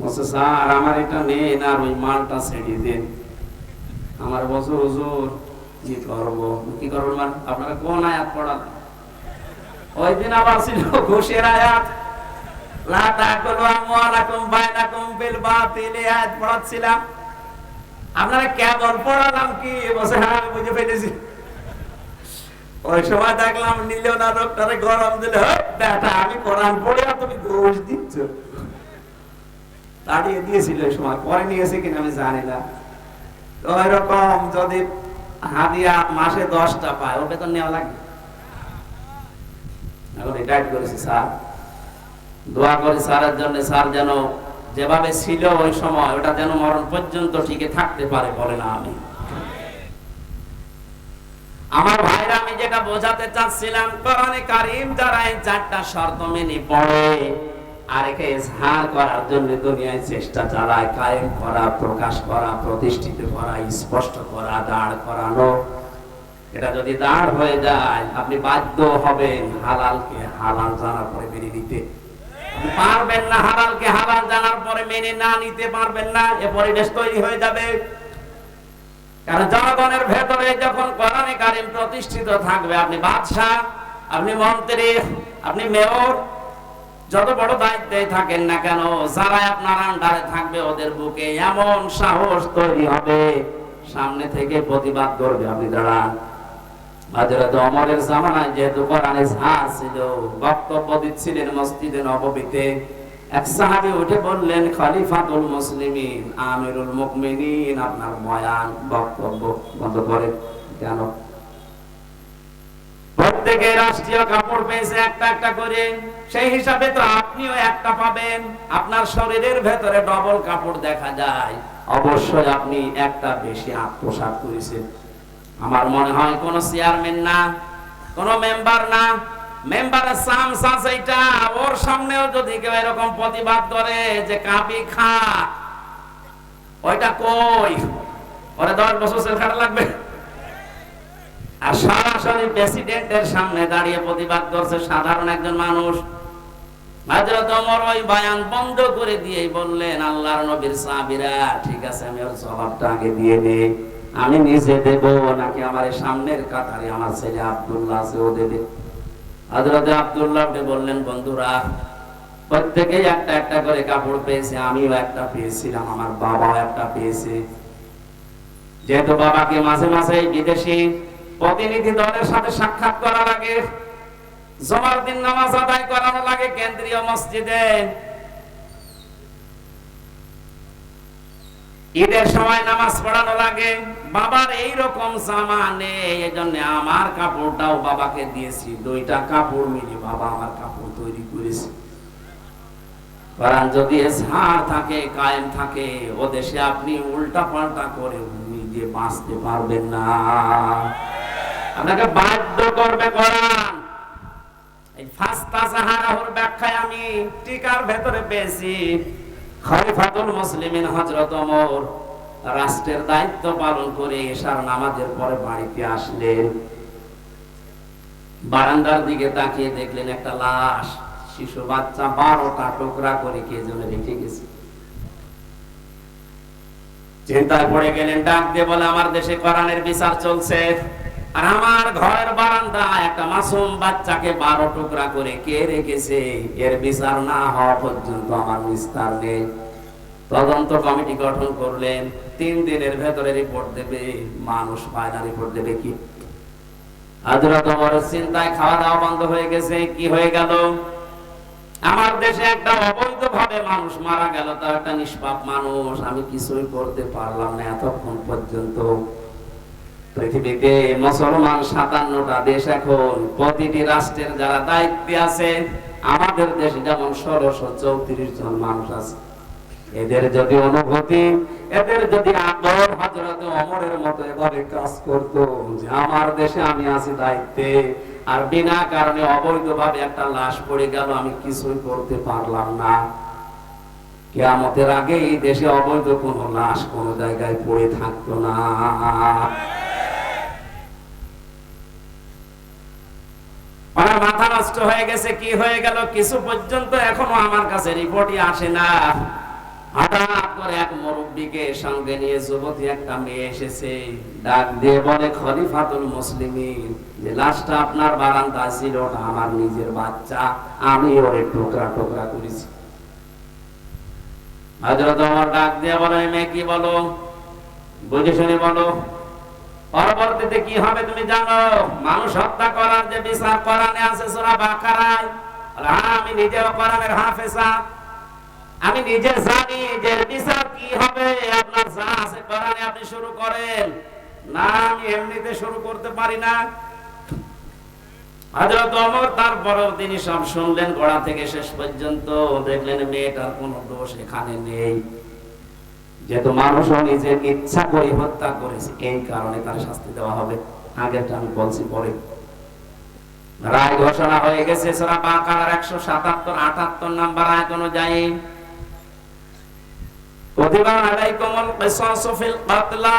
বলছে স্যার আমার এটা নেন আর ওই মালটা ছেড়ে দেন। আমার বছর হুজুর, কি করব? কি করব মানে আপনারা কোন আয়াত পড়ালেন ওই দিন আবার ছিল ঘুষের আয়াত। আপনারা কেবল পড়ালাম কি? বসে হ্যাঁ বুঝে ফেলেছি। ওই সময় দেখলাম নিলেও না লোকটারে গরম দিলে। বেটা, আমি কোরআন পড়ে আর তুমি ঘুষ দিচ্ছ। তাড়িয়ে দিয়েছিল ওই সময়। পরে নিয়েছে কিনা আমি জানি না। তো এরকম যদি হাদিয়া মাসে দশটা পায় ও বেতন নেওয়া লাগে এখন রিটায়ার করেছি স্যার। দোয়া স্যারের জন্য, স্যার যেন যেভাবে ছিল ওই সময়, ওটা যেন মরণ পর্যন্ত থাকতে পারে বলে না আমি। আমার ভাইরা, আমি যেটা বোঝাতে চাচ্ছিলাম, কোরআনে কারিম যারা এই চারটা শর্ত মেনে পড়ে। আর একে ইজহার করার জন্য দুনিয়ায় চেষ্টা চালায়, কায়েম করা, প্রকাশ করা, প্রতিষ্ঠিত করা, স্পষ্ট করা, দাঁড় করানো। এটা যদি দাঁড় হয়ে যায়, আপনি বাধ্য হবেন হালালকে হালাল জানার পরে মেনে নিতে। পারবেন না হালালকে হালাল জানার পরে মেনে না নিতে, পারবেন না, এ পরিবেশ তৈরি হয়ে যাবে। কারণ জনগণের ভেতরে যখন কোরআনে কারিম প্রতিষ্ঠিত থাকবে, আপনি বাদশাহ, আপনি মন্ত্রী, আপনি মেয়র যত বড় দায়িত্বে থাকেন না কেন যারা আপনার আন্ডারে থাকবে, ওদের বুকে এমন সাহস তৈরি হবে। সামনে থেকে প্রতিবাদ করবে, আপনি দাঁড়ান। হযরত ওমরের জামানায় যেহেতু কোরআনে ছিল, বক্তব্য দিচ্ছিলেন মসজিদে নববীতে। এক সাহাবী উঠে বললেন, খলিফাতুল মুসলিমিন, আমিরুল মুমিনিন, আপনার বয়ান বক্তব্য বন্ধ করে কেন প্রত্যেকে রাষ্ট্রীয় কাপড় পেয়েছে একটা একটা করে, সেই হিসাবে তো আপনিও একটা পাবেন। আপনার শরীরের ভেতরে ডবল কাপড় দেখা যায়। অবশ্যই আপনি একটা বেশি আত্মসাৎ করেছেন। আমার মনে হয় কোন চেয়ারম্যান না, কোন মেম্বার না। মেম্বারের সাম সাস এইটা ওর সামনেও যদি কেউ এরকম প্রতিবাদ করে যে কাপি খা, ওইটা কই? ওরে দশ বছর সেল খাটা লাগবে। আর সরাসরি প্রেসিডেন্টের সামনে দাঁড়িয়ে প্রতিবাদ করছে সাধারণ একজন মানুষ। ওমর ওই বয়ান বন্ধ করে দিয়েই বললেন, আল্লাহর নবীর ঠিক আছে, আমি ওর জবাবটা আগে দিয়ে নেই আমি নিজে দেব, নাকি আমার সামনের কাতারে আমার ছেলে আব্দুল্লাহ আছে, ও দেবে? আব্দুল্লাহ বললেন, বন্ধুরা, প্রত্যেকেই একটা একটা করে কাপড় পেয়েছে, আমিও একটা পেয়েছিলাম, আমার বাবাও একটা পেয়েছে। যেহেতু বাবাকে মাঝে মাঝে বিদেশি প্রতিনিধি দলের সাথে সাক্ষাৎ করা লাগে জমার দিন নামাজ আদায় করানো লাগে কেন্দ্রীয় মসজিদে। ঈদের সময় নামাজ পড়ানো লাগে। বাবার এই রকম জামা নেই এই জন্য আমার কাপড়টাও বাবাকে দিয়েছি। দুইটা কাপড় মিলে বাবা আমার কাপড় তৈরি করেছে। কারণ যদি ঝাড় থাকে, কায়েম থাকে, ও দেশে আপনি উল্টা পাল্টা করে নিজে বাঁচতে পারবেন না। আপনাকে বাধ্য করবে কোরআন এই ফাস্তা সাহারাহুর ব্যাখ্যায় আমি টিকার ভেতরে পেয়েছি। খলিফাতুল মুসলিমিন হযরত ওমর রাষ্ট্রের দায়িত্ব পালন করে এশার নামাজের পরে বাড়িতে আসলেন। বারান্দার দিকে তাকিয়ে দেখলেন একটা লাশ। শিশু বাচ্চা বারোটা টুকরা করে কে যেন রেখে গেছে। চিন্তায় পড়ে গেলেন, ডাক দিয়ে বলে, আমার দেশে কোরআনের বিচার চলছে। আর আমার ঘরের বারান্দা একটা মাসুম বাচ্চাকে বারো টুকরা করে কে রেখেছে? এর বিচার না হওয়া পর্যন্ত আমার বিস্তার নেই। তদন্ত কমিটি গঠন করলেন। তিন দিনের ভেতরে রিপোর্ট দেবে। মানুষ পায় না রিপোর্ট দেবে কি? হাজরত ওমরের চিন্তায় খাওয়া দাওয়া বন্ধ হয়ে গেছে। কি হয়ে গেল? আমার দেশে একটা অবৈধ ভাবে মানুষ মারা গেল। তা একটা নিষ্পাপ মানুষ। আমি কিছুই করতে পারলাম না এতক্ষণ পর্যন্ত। পৃথিবীতে মুসলমান সাতান্নটা দেশ এখন, প্রতিটি রাষ্ট্রের যারা দায়িত্বে আছে, আমাদের দেশে যেমন ষোলোশো চৌত্রিশ জন মানুষ আছে। এদের যদি অনুভূতি, এদের যদি আদর হজরত অমরের মতো এভাবে কাজ করতো, যে আমার দেশে আমি আছি দায়িত্বে, আর বিনা কারণে অবৈধভাবে একটা লাশ পড়ে গেল, আমি কিছুই করতে পারলাম না। কেয়ামতের আগে এই দেশে অবৈধ কোনো লাশ কোনো জায়গায় পড়ে থাকতো না। আমার মাথা নষ্ট হয়ে গেছে, কি হয়ে গেল? কিছু পর্যন্ত এখনও আমার কাছে রিপোর্টই আসে না। হঠাৎ করে এক মুরব্বীকে সঙ্গে নিয়ে যুবতী একটা মেয়ে এসেছে। ডাক দিয়ে বলে, খলিফাতুল যে আপনার বারান্দা ছিল ওটা আমার নিজের বাচ্চা, আমি ওরে টুকরা টুকরা করেছি। ওমর ডাক দিয়ে বলে মেয়ে কি বলো? বুঝে শুনে বলো। পরবর্তীতে কি হবে তুমি জানো? মানুষ হত্যা করার যে বিচার কোরআনে আছে, সূরা বাকারায়। হ্যাঁ আমি নিজেও কোরআনের হাফেজা। আমি নিজে জানি যে বিচার কি হবে। আপনার যা আছে কোরআনে আপনি শুরু করেন। না, আমি এমনিতে শুরু করতে পারি না। হযরত ওমর তারপরেও তিনি সব শুনলেন, গোড়া থেকে শেষ পর্যন্ত দেখলেন মেয়েটার কোনো দোষ এখানে নেই। যেহেতু মানুষও নিজের ইচ্ছা করে হত্যা করেছে, এই কারণে তার শাস্তি দেওয়া হবে। আগেরটা আমি বলছি পরে। রায় ঘোষণা হয়ে গেছে, সূরা বাকারার 177 78 নাম্বার আয়াত অনুযায়ী। কুতিবা আলাইকুমুল কিসাসু ফিল কাতলা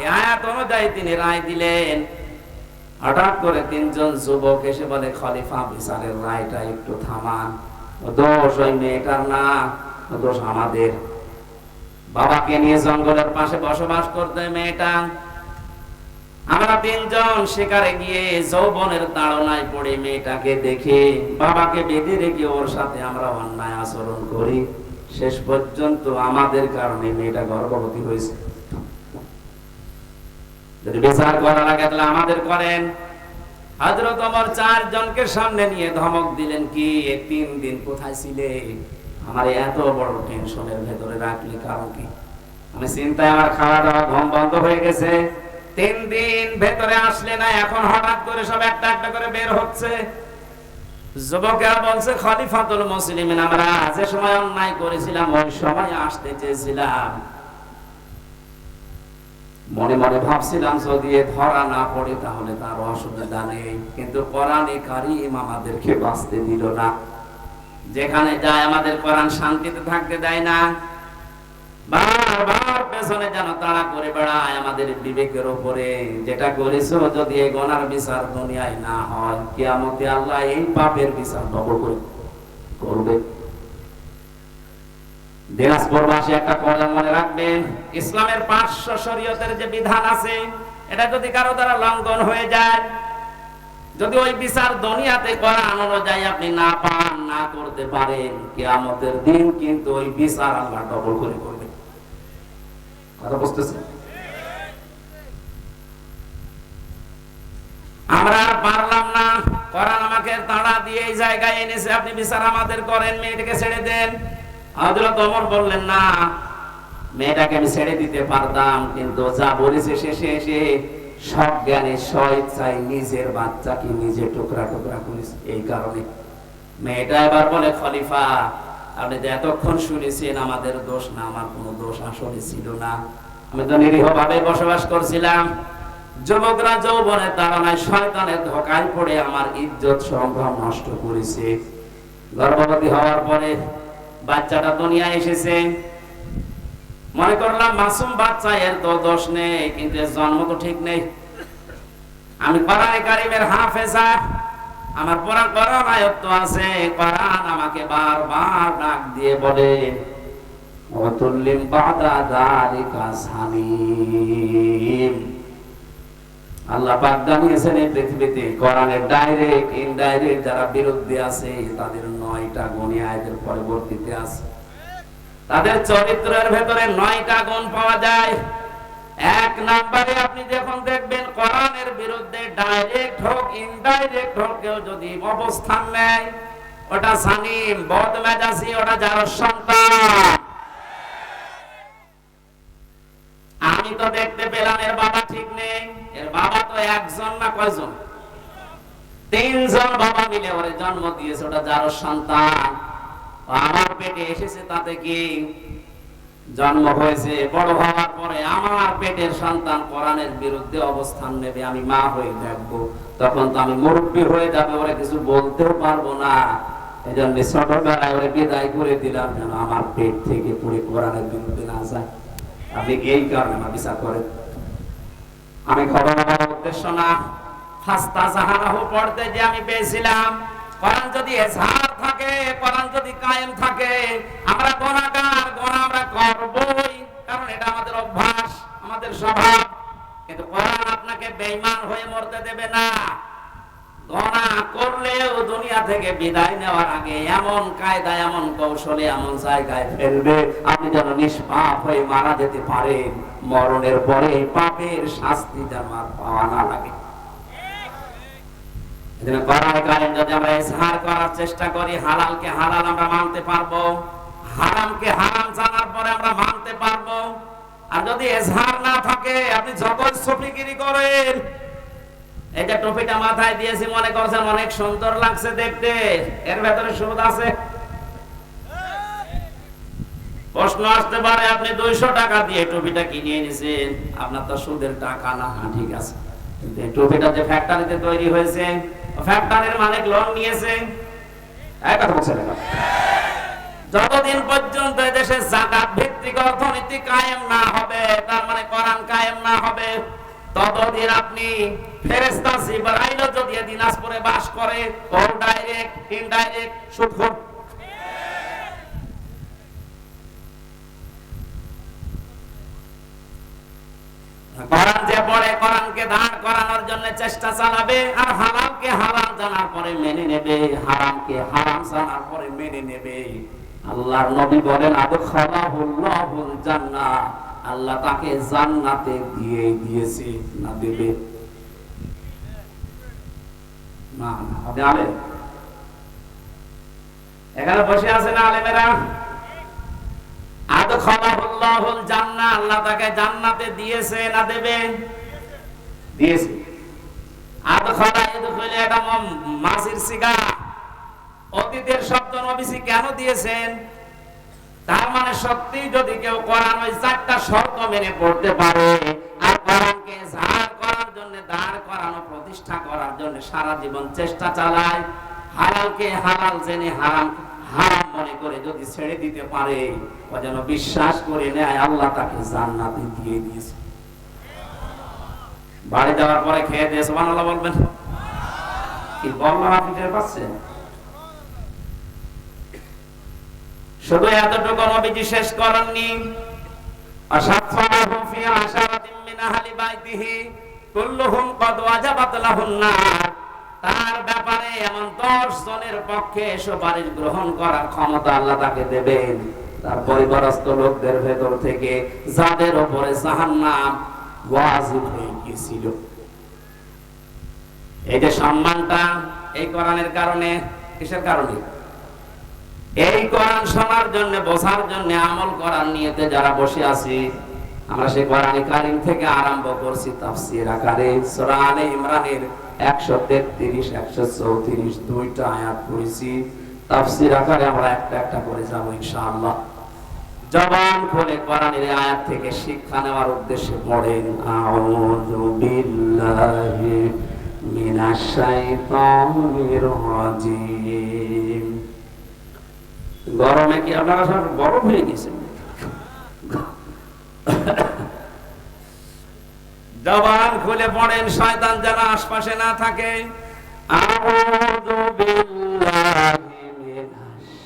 এই আয়াত অনুযায়ী তিনি রায় দিলেন। হঠাৎ করে তিনজন যুবক এসে বলে, খলিফা বিচারের রায়টা একটু থামান। দোষ ওই মেয়েটার না দোষ আমাদের। বাবাকে নিয়ে জঙ্গলের পাশে বসবাস করতে মেয়েটা। আমরা তিনজন শিকারে গিয়ে যৌবনের তাড়নায় পড়ে মেয়েটাকে দেখে বাবাকে বেঁধে রেখে ওর সাথে আমরা অন্যায় আচরণ করি। শেষ পর্যন্ত আমাদের কারণে মেয়েটা গর্ভবতী হয়েছে। যদি বিচার করা লাগে তাহলে আমাদের করেন। হযরত ওমর চারজনকে সামনে নিয়ে ধমক দিলেন, কি? তিন দিন কোথায় ছিলে? আমার এত বড় টেনশনের ভেতরে রাখলি কারণ কি? আমি চিন্তায় আমার খাওয়া দাওয়া ঘুম বন্ধ হয়ে গেছে। তিন দিন ভেতরে আসলে না, এখন হঠাৎ করে সব একটা একটা করে বের হচ্ছে। যুবকেরা বলছে, খলিফাতুল আমরা যে সময় অন্যায় করেছিলাম, ওই সময় আসতে চেয়েছিলাম। মনে মনে ভাবছিলাম, যদি ধরা না পড়ে, তাহলে তার অসুবিধা নেই। কিন্তু কোরআনে কারিম আমাদেরকে বাঁচতে দিল না। যেখানে যায়, আমাদের কোরআন শান্তিতে থাকতে দেয় না। বারবার পেছনে যেন তাড়া করে বেড়ায়, আমাদের বিবেকের উপরে। যেটা করেছ যদি এই গনার বিচার দুনিয়ায় না হয়, কিয়ামতে আল্লাহ এই পাপের বিচার ডবল করে করবে। দিনাজপুরবাসী একটা কথা মনে রাখবেন ইসলামের পাঁচশো শরীয়তের যে বিধান আছে, এটা যদি কারও দ্বারা লঙ্ঘন হয়ে যায়, যদি ওই বিচার দুনিয়াতে করান অনুযায়ী আপনি না পান না করতে পারেন, কিয়ামতের দিন কিন্তু ওই বিচার আল্লাহ ডবল করে করবে। কথা বুঝতেছেন? আমরা আর পারলাম না। কোরআন আমাকে তাড়া দিয়ে এই জায়গায় এনেছে, আপনি বিচার আমাদের করেন, মেয়েটাকে ছেড়ে দেন। বললেন, না, মেয়েটাকে আমি ছেড়ে দিতে পারতাম, কিন্তু যা বলেছে শেষে এসে সব জ্ঞানে স্বেচ্ছায় নিজের বাচ্চাকে নিজে টুকরা টুকরা করেছে, এই কারণে। মেয়েটা এবার বলে, খলিফা, আপনি যে এতক্ষণ শুনেছেন, আমাদের দোষ না, আমার কোনো দোষ আসলে ছিল না। আমি তো নিরীহ ভাবে বসবাস করছিলাম। যুবকরা যৌবনের তাড়নায় শয়তানের ধোকায় পড়ে আমার ইজ্জত সম্ভ্রম নষ্ট করেছে। গর্ভবতী হওয়ার পরে বাচ্চাটা দুনিয়া এসেছে। মনে করলাম, মাসুম বাচ্চা, এর তো দোষ নেই, কিন্তু জন্ম তো ঠিক নেই। আমি পাড়ায় কারিমের হাফেজা আমার পড়া কোরআন আয়ত্ত আছে কোরআন আমাকে বারবার ডাক দিয়ে বলে ওয়াতুল্লিম বাদা সামিম। আল্লাহ পাক জানিয়েছেন এই পৃথিবীতে কোরআনের ডাইরেক্ট, ইনডাইরেক্ট যারা বিরুদ্ধে আছে, তাদের নয়টা গুণী আয়াতের পরবর্তীতে আছে। তাদের চরিত্রের ভেতরে নয়টা গুণ পাওয়া যায়। এক আপনি যখন দেখবেন কোরআনের বিরুদ্ধে ডাইরেক্ট হোক ইনডাইরেক্ট হোক, কেউ যদি অবস্থান নেয়, ওটা সানিম ওটা যার সন্তান। আমি তো দেখতে পেলাম, এর বাবা ঠিক নেই, এর বাবা তো একজন না কয়জন? তিনজন বাবা মিলে ওরে জন্ম দিয়েছে, ওটা যার সন্তান। আমার পেটে এসেছে তাতে কি? জন্ম হয়েছে, বড় হওয়ার পরে আমার পেটের সন্তান কোরআনের বিরুদ্ধে অবস্থান নেবে, আমি মা হয়ে দেখব তখন তো আমি মুরব্বী হয়ে যাবে, ওরা কিছু বলতেও পারব না। এই জন্য ছোটবেলায় ওরে বিদায় করে দিলাম, যেন আমার পেট থেকে পুরো কোরআনের বিরুদ্ধে না যায়। আপনি এই কারণে আমার বিচার করেন। আমি খবর নেওয়ার উদ্দেশ্য না। ফাস্তা জাহানাহু পড়তে যে আমি পেয়েছিলাম, কোরআন যদি এজহার থাকে, কোরআন যদি কায়েম থাকে, আমরা গোনাকার গোনা আমরা করবই। কারণ এটা আমাদের অভ্যাস, আমাদের স্বভাব। কিন্তু কোরআন আপনাকে বেঈমান হয়ে মরতে দেবে না। গোনা করলেও দুনিয়া থেকে বিদায় নেওয়ার আগে এমন কায়দা, এমন কৌশলে, এমন জায়গায় ফেলবে। আপনি যেন নিষ্পাপ হয়ে মারা যেতে পারেন। মরণের পরে পাপের শাস্তি যেন আর পাওয়া না লাগে। করার কারণ যদি আমরা ইজহার করার চেষ্টা করি, হালালকে হালাল আমরা মানতে পারব, হারামকে হারাম জানার পরে আমরা মানতে পারব। আর যদি এজহার না থাকে, আপনি যত সফিগিরি করেন, এই যে মাথায় দিয়েছি, মনে করছেন অনেক সুন্দর লাগছে দেখতে, এর ভেতরে সুদ আছে? প্রশ্ন আসতে পারে, আপনি দুইশো টাকা দিয়ে টুপিটা কিনে এনেছেন, আপনার তো সুদের টাকা না হ্যাঁ ঠিক আছে। টুপিটা যে ফ্যাক্টরিতে তৈরি হয়েছে ফ্যাক্টরির মালিক লোন নিয়েছে এই কথা বলছেন। যতদিন পর্যন্ত এদেশে জাকাত ভিত্তিক অর্থনীতি কায়েম না হবে, তার মানে কোরআন কায়েম না হবে, ততদিন আপনি ফেরেস্তা জিবরাইল যদি দিনাজপুরে বাস করে ও ডাইরেক্ট ইনডাইরেক্ট সুদখোর কোরআন যে কোরআনকে দাঁড় করানোর জন্য চেষ্টা চালাবে আর হারামকে হারাম জানার পরে মেনে নেবে, হারামকে হারাম জানার পরে মেনে নেবে। আল্লাহর নবী বলেন, আদখালাহুল্লাহুল জান্নাহ। আল্লাহ তাকে জান্নাতে দিয়ে দিয়েছে, না দেবে? না না, আপনি আলেম? এখানে বসে আছেন আলেমেরা? আদখালাহুল্লাহুল জান্নাহ। আল্লাহ তাকে জান্নাতে দিয়েছে, না দেবে? দিয়েছে। অতীতের শব্দ নবীজি কেন দিয়েছেন? তার মানে সত্যি যদি কেউ কোরআন ওই চারটা শর্ত মেনে পড়তে পারে, আর কোরআনকে ঝাড় করার জন্য, দাঁড় করানো, প্রতিষ্ঠা করার জন্য সারা জীবন চেষ্টা চালায়, হালালকে হালাল জেনে হারাম হারাম মনে করে যদি ছেড়ে দিতে পারে, ও যেন বিশ্বাস করে নেয়, আল্লাহ তাকে জান্নাতে দিয়ে দিয়েছে। বাড়ি যাওয়ার পরে খেয়ে দিয়ে সুবহানাল্লাহ বলবেন। কি বললাম আপনি টের পাচ্ছেন? শুধু এতটুকু নবীজি শেষ করেননি। তার ব্যাপারে এমন 10 জনের পক্ষে সুপারিশ গ্রহণ করার ক্ষমতা আল্লাহ তাকে দেবেন। তার পরিবারস্থ লোকদের ভেতর থেকে যাদের উপরে জাহান্নাম ওয়াজিব হয়ে গিয়েছিল এই যে সম্মানটা এই কোরআনের কারণে, কিসের কারণে? এই কোরআন শোনার জন্য, বোঝার জন্য, আমল করার নিয়তে যারা বসে আছি, আমরা সেই কোরআন কারিম থেকে আরম্ভ করছি তাফসীর আকারে। সূরা আলে ইমরানের 133 134 দুইটা আয়াত পড়েছি। তাফসীর আকারে আমরা একটা একটা করে যাব ইনশাআল্লাহ। জবান খুলে কোরআনের আয়াত থেকে শিক্ষা নেওয়ার উদ্দেশ্যে পড়েন, আউযু বিল্লাহি মিনাশ শাইতানির রাজিম। গরমে কি আপনারা সব গরম হয়ে গেছে? জবান খুলে পড়েন, শয়তান যেন আশপাশে না থাকে। আউযু বিল্লাহি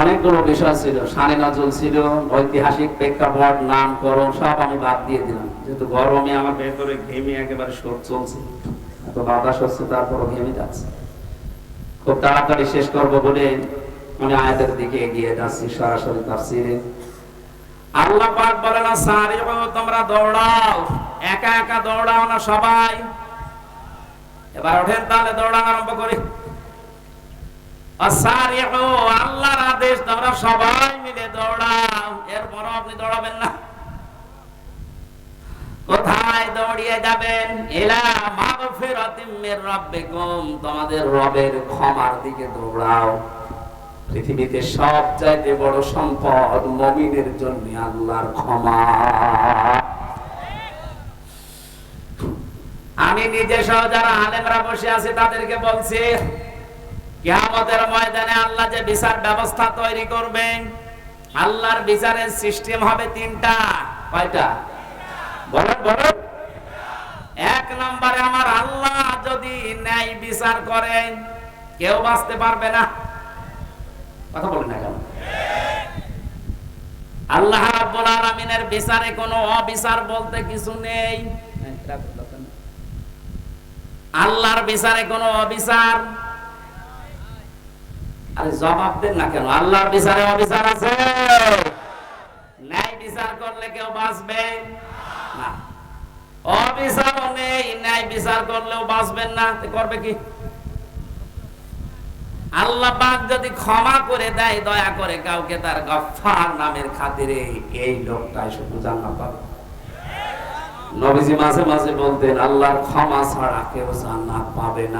অনেকগুলো বিষয় ছিল, সানে নজল ছিল, ঐতিহাসিক প্রেক্ষাপট, নামকরণ, সব আমি বাদ দিয়ে দিলাম। যেহেতু গরমে আমার ভেতরে ঘেমে একেবারে শোক চলছে। এত বাতাস হচ্ছে, তারপরও ঘেমে যাচ্ছে। খুব তাড়াতাড়ি শেষ করব বলে আমি আয়াতের দিকে এগিয়ে যাচ্ছি, সরাসরি তাফসিরে। আল্লাহ পাক বলে না সারিউ তোমরা দৌড়াও। একা একা দৌড়াও না সবাই। এবার ওঠেন তাহলে দৌড়ানো আরম্ভ করি। আল্লাহর আদেশ, তোমরা সবাই মিলে দৌড়াও। এরপরও আপনি দৌড়াবেন না। কোথায় দৌড়িয়ে যাবেন? এলা মাগফিরাতিম মির রাব্বিকুম, তোমাদের রবের ক্ষমার দিকে দৌড়াও। পৃথিবীতে সবচাইতে বড় সম্পদ মুমিনের জন্য আল্লাহর ক্ষমা। আমি নিজে সহ যারা আলেমরা বসে আছে তাদেরকে বলছি, কিয়ামতের ময়দানে আল্লাহ যে বিচার ব্যবস্থা তৈরি করবেন, আল্লাহর বিচারের সিস্টেম হবে তিনটা। কয়টা? বলেন বলেন এক নম্বরে আমার আল্লাহ যদি ন্যায় বিচার করেন, কেউ বাঁচতে পারবে না। কথা বলেন না কেন? আল্লাহ রাব্বুল আলামিনের বিচারে কোনো অবিচার বলতে কিছু নেই। আল্লাহর বিচারে কোনো অবিচার? আরে জবাব দেন না কেন? আল্লাহর বিচারে অবিচার আছে? ন্যায় বিচার করলে কেউ বাঁচবে? নেই, ন্যায় বিচার করলেও বাঁচবেন না। করবে কি? আল্লাহ পাক যদি ক্ষমা করে দেয়, দয়া করে কাউকে তার গফফার নামের খাতিরে এই লোকটাই শুধু জান্নাত পাবে। নবীজি মাঝে মাঝে বলতেন আল্লাহর ক্ষমা ছাড়া কেউ জান্নাত পাবে না।